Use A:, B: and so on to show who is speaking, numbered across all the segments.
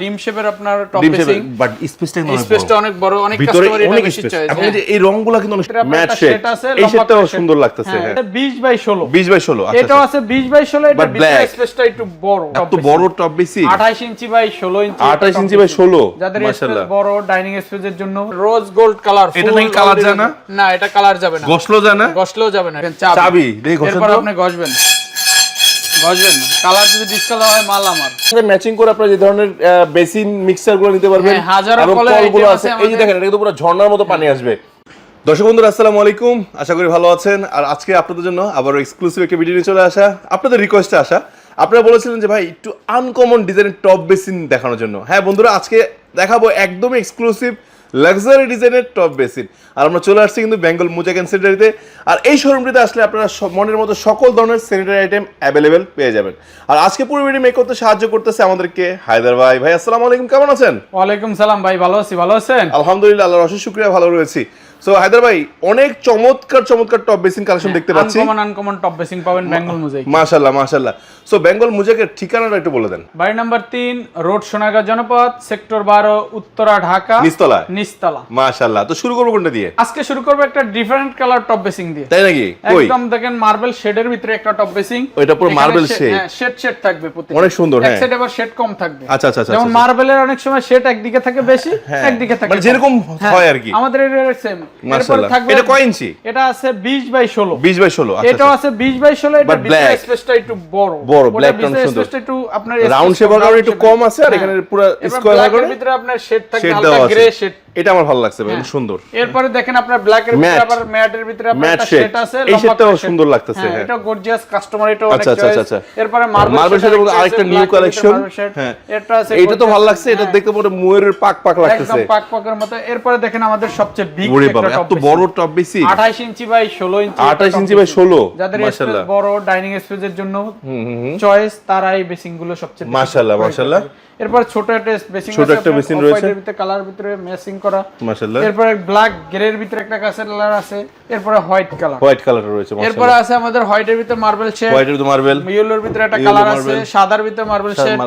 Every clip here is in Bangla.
A: ডিম শেপের আপনার টপ
B: বাট স্পেসটা অনেক
A: স্পেসটা অনেক বড় অনেক কাস্টমার এটা বেশি
B: এবং এই যে এই রংগুলো কিন্তু অনেক শেড। এই শেডটাও সুন্দর লাগতেছে হ্যাঁ
A: 20 বাই 16
B: 20 বাই 16 আচ্ছা
A: এটাও আছে 20 বাই 16 এটা স্পেসটা একটু বড়
B: এত বড় টপ বেসি
A: 28 inch by 16 inch
B: 28 inch by 16
A: যাদের স্পেস
B: মাশাআল্লাহ।
A: বড় ডাইনিং স্পেসের জন্য। রোজ গোল্ড কালার
B: এটা নাকি colour যায় না?
A: না এটা কালার যাবে না।
B: গসলো যায় না?
A: গসলেও যাবে না
B: চাবি, দেখি
A: এরপর। আপনি কালার যদি ডিসকালার হয় মাল আমার।
B: সাথে ম্যাচিং করে আপনারা যে ধরনের বেসিন মিক্সারগুলো নিতে পারবেন
A: হ্যাঁ, হাজারো
B: কলগুলো আছে। এই যে দেখেন এটা কিন্তু পুরো ঝর্ণার মতো পানি আসবে। দর্শক বন্ধুরা আসসালামু আলাইকুম। আশা করি ভালো আছেন। আর আজকে আপনাদের জন্য আবার এক্সক্লুসিভ একটা ভিডিও নিয়ে চলে আসা। আপনাদের রিকোয়েস্টে আসা। আপনারা বলেছিলেন যে ভাই একটু আনকমন ডিজাইনের টপ বেসিন দেখানোর জন্য। হ্যাঁ বন্ধুরা আজকে দেখাবো একদমই এক্সক্লুসিভ লাক্সারি ডিজাইনের টপ বেসিন আর আমরা চলে আসছি কিন্তু বেঙ্গল মুজাক অ্যান্ড সেন্টারিতে আর এই শোরুমটিতে আসলে আপনারা মনের মতো সকল ধরনের স্যানিটারি আইটেম অ্যাভেলেবেল পেয়ে যাবেন। আর আজকে পুরো ভিডিও মেক করতে সাহায্য করতেছে আমাদেরকে হায়দার ভাই। ভাই আসসালামু আলাইকুম কেমন আছেন?
A: ওয়ালাইকুম সালাম ভাই ভালো আছি ভালো আছেন?
B: আলহামদুলিল্লাহ আল্লাহর অশেষ শুকরিয়া ভালো রয়েছি। সো হায়দার ভাই অনেক চমৎকার চমৎকার টপ বেসিন কালেকশন দেখতে পাচ্ছি।
A: আনকমন আনকমন টপ বেসিং পাবেন বেঙ্গল মুজাই
B: মাশাআল্লাহ মাশাআল্লাহ। সো বেঙ্গল মুজাকের ঠিকানাটা একটু বলে দেন।
A: বাড়ি নাম্বার তিন রোড সোনাগাঁ জনপদ সেক্টর বারো উত্তরা ঢাকা।
B: নিচতলায়?
A: নিচতলা।
B: মাশাআল্লাহ। তো শুরু করব কোনটা দিয়ে?
A: আজকে শুরু করব একটা ডিফারেন্ট কালার টপ বেসিং দিয়ে।
B: তাই নাকি?
A: একদম দেখেন মার্বেল শেডের ভিতরে একটা টপ বেসিং
B: ওইটা পুরো marble shade।
A: শেড শেড থাকবে প্রত্যেকটা।
B: অনেক সুন্দর,
A: এক
B: হ্যাঁ।
A: সাইড আবার শেড কম থাকবে।
B: আচ্ছা, আচ্ছা, আচ্ছা,
A: যেমন
B: আচ্ছা।
A: মার্বেলের অনেক সময় শেড একদিকে থাকে বেশি
B: হ্যাঁ।
A: একদিকে থাকে
B: মানে যেরকম
A: হ্যাঁ,
B: হয় আর কি
A: আমাদের এর সেম এরপর থাকবে
B: এটা কয় ইঞ্চি?
A: এটা আছে 20 বাই 16
B: 20 বাই 16 আচ্ছা
A: এটাও আছে 20 বাই 16 এটা
B: But
A: স্পেসটা একটু বড়।
B: বড়,
A: ওটা
B: black সুন্দর।
A: একটু আপনার
B: রাউন্ড শেপ কারণে একটু কম আছে আর
A: হ্যাঁ।
B: এখানে পুরো স্কয়ার করে।
A: ভিতরে আপনার শেড থাকবে হালকা গ্রে শেড
B: এটা আমার ভালো লাগছে ভাই সুন্দর।
A: এরপরে দেখেন আপনার ব্ল্যাক এর ভিতরে আবার ম্যাট এর ভিতরে আপনার একটা আছে
B: এই সুন্দর লাগতেছে,
A: হ্যাঁ
B: হ্যাঁ।
A: এটা গর্জিয়াস কাস্টমার এটা অনেক
B: আচ্ছা, আচ্ছা, আচ্ছা।
A: এরপরে মার্বেল
B: মার্বেল শেডের মধ্যে আরেকটা নিউ কালেকশন
A: হ্যাঁ
B: হ্যাঁ।
A: এটা আছে
B: এইটা তো ভালো লাগছে এটা
A: হ্যাঁ।
B: দেখতে পুরো ময়ূরের পাক পাক
A: একদম পাক পাকের মতো। এরপরে দেখেন আমাদের সবচেয়ে বিগ একটা টপ
B: এত বড় টপ বেশি
A: 28 inch by 16 inch
B: 28 inch by 16
A: যাদের স্পেস বড় ডাইনিং স্পেসের জন্য চয়েস তারা এই বেসিংগুলো সবচেয়ে
B: মাশাআল্লাহ, মাশাআল্লাহ।
A: এরপর ছোট একটা বেসিং
B: ছোট একটা basin রয়েছে।
A: ভিতরে কালার ভিতরে ম্যাচিং করা।
B: মাশাআল্লাহ।
A: এরপরে ব্ল্যাক গ্রের ভিতরে একটা কালার আছে এরপরে হোয়াইট কালার
B: হোয়াইট কালার রয়েছে
A: এরপরে আছে আমাদের হোয়াইটের ভিতরে মার্বেল শেড
B: হোয়াইটের তো মার্বেল
A: ইয়েলোর ভিতরে একটা কালার আছে সাদার ভিতরে মার্বেল শেড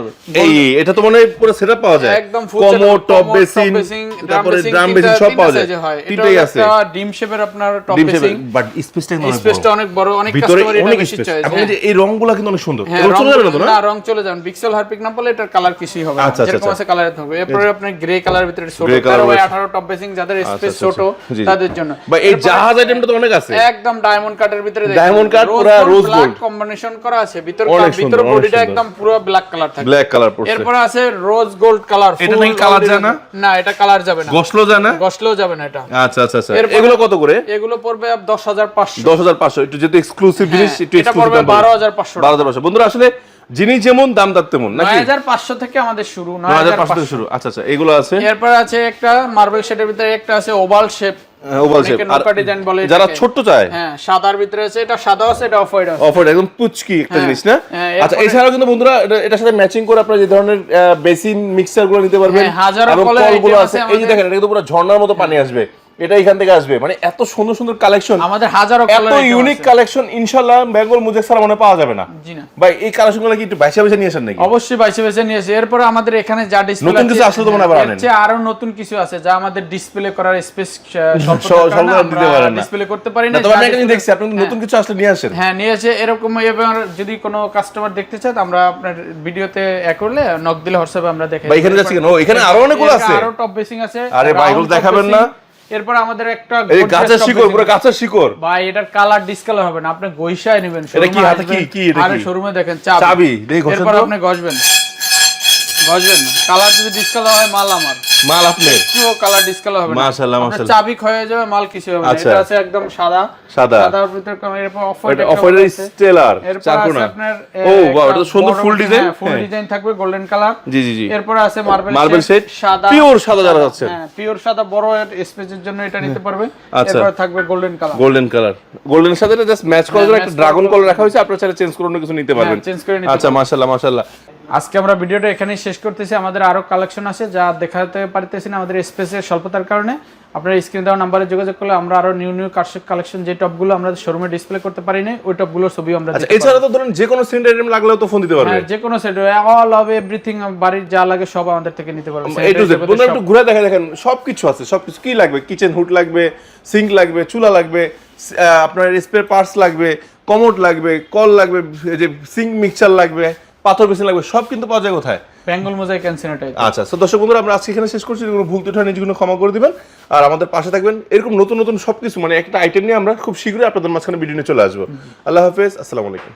B: এই এটা তো মনে হয় পুরো সেটআপ পাওয়া যায়।
A: একদম full
B: কমো top basin
A: top basing, drum
B: তারপরে ড্রাম বেসিন সব পাওয়া যায়।
A: size এ হয়। এটা
B: তিনটাই আছে।
A: একটা ডিম শেপের আপনার টপ
B: ডিম বাট স্পেসটা অনেক
A: স্পেসটা অনেক বড় অনেক কাস্টমার এটা বেশি
B: স্পেস এবং এই রংগুলো কিন্তু অনেক সুন্দর।
A: হ্যাঁ
B: এগুলো চলে যাবে না?
A: রং চলে যাবে পিক্সেল হারপিক না। বলে এটার কালার কিছুই হবে না।
B: আচ্ছা, আচ্ছা,
A: যেরকম
B: আচ্ছা।
A: আছে কালারে থাকবে এরপরে আপনার গ্রে কালার ভিতরে ছোট
B: colour
A: 13 বাই
B: রয়েছে।
A: 18 টপ বেসিং যাদের
B: আচ্ছা,
A: স্পেস
B: আচ্ছা,
A: ছোট
B: আচ্ছা। জি, জি।
A: তাদের জন্য।
B: বা এই জাহাজ আইটেমটা তো অনেক আছে।
A: একদম ডায়মন্ড কাটের ভিতরে
B: Diamond cut পুরা rose gold।
A: কম্বিনেশন করা আছে ভিতর ভিতর বডিটা একদম পুরো ব্ল্যাক কালার থাকবে
B: ব্ল্যাক কালার পড়ছে।
A: এরপরে আছে রোজ গোল্ড কালার
B: এটা নাকি colour যায় না?
A: না এটা কালার যাবে না।
B: গসলো যায় না?
A: গসলেও যাবে না এটা।
B: আচ্ছা আচ্ছা আচ্ছা। এগুলো কত করে?
A: এগুলো পড়বে 10500
B: দশ হাজার পাঁচশো। একটু যেহেতু এক্সক্লুসিভ জিনিস একটু
A: হ্যাঁ, এটা পড়বে 12500
B: বারো হাজার পাঁচশো। বন্ধুরা আসলে জিনিস যেমন দাম তার তেমন নাকি?
A: 9500 থেকে আমাদের শুরু
B: নয়
A: 9500
B: থেকে শুরু। আচ্ছা আচ্ছা এগুলো আছে?
A: এরপর আছে একটা মার্বেল শেডের ভিতরে একটা আছে ওভাল শেপ।
B: ওভাল শেপ
A: অনেকে নৌকা ডিজাইন বলে
B: যারা। ছোট্ট চায়?
A: হ্যাঁ সাদার ভিতরে আছে এটা সাদা আছে এটা অফ হোয়াইট আছে।
B: অফার একদম পুচকি একটা জিনিস না?
A: হ্যাঁ,
B: আচ্ছা এছাড়াও কিন্তু বন্ধুরা এটা- এটার সাথে ম্যাচিং করে আপনারা যে ধরনের বেসিন মিক্সারগুলো নিতে পারবেন
A: হ্যাঁ, হাজারো
B: কলগুলো আছে
A: আছে
B: এই যে দেখেন এটা কিন্তু পুরো ঝর্ণার মতো পানি আসবে। এটা এখান থেকে আসবে। মানে এত সুন্দর সুন্দর কালেকশন
A: আমাদের হাজারো
B: এত ইউনিক কালেকশন ইনশাআল্লাহ বেঙ্গল মুজেক ছাড়া মনে পাওয়া যাবে না।
A: জি না।
B: ভাই এই কালেকশনগুলো কি একটু বাইসা বাইসা নিয়ে আসেন নাকি?
A: অবশ্যই বাইসে বাইসে নিয়েছে এরপরে আমাদের এখানে যা ডিসপ্লে
B: নতুন কিছু আসলে তো মনে হয় আবার আনেন।
A: আরও নতুন কিছু আছে যা আমাদের ডিসপ্লে করার স্পেস
B: সব- সব দিতে পারেন না।
A: ডিসপ্লে করতে পারি
B: না তবে আমি দেখছি আপনি নতুন কিছু আসলে নিয়ে আসেন।
A: হ্যাঁ নিয়েছে এরকম এবার যদি কোনো কাস্টমার দেখতে চায় তো আমরা আপনার ভিডিওতে এ করলে নক দিলে হোয়াটসঅ্যাপে আমরা দেখাই
B: ভাই, এখানে যাচ্ছি কেন? ও, এখানে আরও অনেকগুলো আছে?
A: আরও টপ বেসিং আছে।
B: আরে ভাই, এগুলো দেখাবেন না?
A: এরপর আমাদের একটা
B: এই গাছের শিকড় পুরো গাছের শিকড়।
A: ভাই এটার কালার ডিসকালার হবে না। আপনি গইসায় নেবেন
B: এটা কি হাতে কি- কি এটা
A: আরে শোরুমে দেখেন চাবি।
B: চাবি, দেখেন
A: এরপর আপনি গজবেন গজবেন কালার যদি ডিসকালার হয় মাল আমার।
B: মাল আপনার?
A: একটুও কালার ডিসকালার হবে না।
B: মাশাআল্লাহ, মাশাআল্লাহ।
A: চাবি ক্ষয়ে যাবে মাল কিছু হবে না।
B: আচ্ছা।
A: এটা আছে একদম সাদা।
B: সাদা।
A: সাদার ভিতরে কম- এরপর অফ
B: এটা অফারের স্টেলার
A: এরপর
B: চারকোনা
A: আপনার
B: ও বাহ এটা সুন্দর ফুল ডিজাইন
A: ফুল ডিজাইন থাকবে গোল্ডেন কালার
B: জি জি জি।
A: এরপর আছে মার্বেল
B: মার্বেল শেড
A: সাদা
B: পিওর সাদা যারা যাচ্ছে
A: হ্যাঁ পিওর সাদা বড় স্পেসের জন্য এটা নিতে পারবে
B: আচ্ছা।
A: এরপর থাকবে golden colour
B: golden colour golden সাথে জাস্ট ম্যাচ করার জন্য একটা ড্রাগন কলার রাখা হয়েছে আপনারা চাইলে চেঞ্জ করে অন্য কিছু নিতে পারবেন।
A: change করে নিতে
B: আচ্ছা মাশাআল্লাহ মাশাআল্লাহ।
A: আজকে আমরা ভিডিওটা এখানেই শেষ করতেছি। আমাদের আরও কালেকশন আছে যা দেখাতে পারতেছি না আমাদের স্পেসের স্বল্পতার কারণে। আপনারা স্ক্রিন দেওয়া নাম্বারে যোগাযোগ করলে আমরা আরও নিউ নিউ কালেকশন যে টপগুলো আমরা শোরুমে ডিসপ্লে করতে পারি না ওই টপগুলোর ছবিও আমরা
B: আচ্ছা এছাড়া তো ধরুন যে কোনো সিলিন্ডার আইটেম লাগলেও তো ফোন দিতে পারবে।
A: হ্যাঁ যে কোনো সেট অল অফ এভরিথিং বাড়ির যা লাগে সব আমাদের থেকে নিতে পারবে।
B: এ টু জেড
A: সব।
B: একটু ঘুরে দেখা দেখেন সবকিছু আছে সবকিছু কি লাগবে? কিচেন হুড লাগবে সিঙ্ক লাগবে চুলা লাগবে আপনার স্পেয়ার পার্টস লাগবে কমোড লাগবে কল লাগবে যে সিঙ্ক মিক্সচার লাগবে পাথর বেসিন লাগবে সব কিন্তু পাওয়া যায় কোথায়?
A: বেঙ্গল মোজাইক অ্যান্ড স্যানিটাইজার
B: আচ্ছা তো দর্শক বন্ধুরা আমরা আজকে এখানে শেষ করছি। কোনো ভুল ত্রুটি হয় নিজেগুলো ক্ষমা করে দিবেন। আর আমাদের পাশে থাকবেন এরকম নতুন নতুন সব কিছু মানে একটা আইটেম নিয়ে আমরা খুব শীঘ্রই আপনাদের মাঝখানে ভিডিও নিয়ে চলে আসব। আল্লাহ হাফেজ আসসালামু আলাইকুম।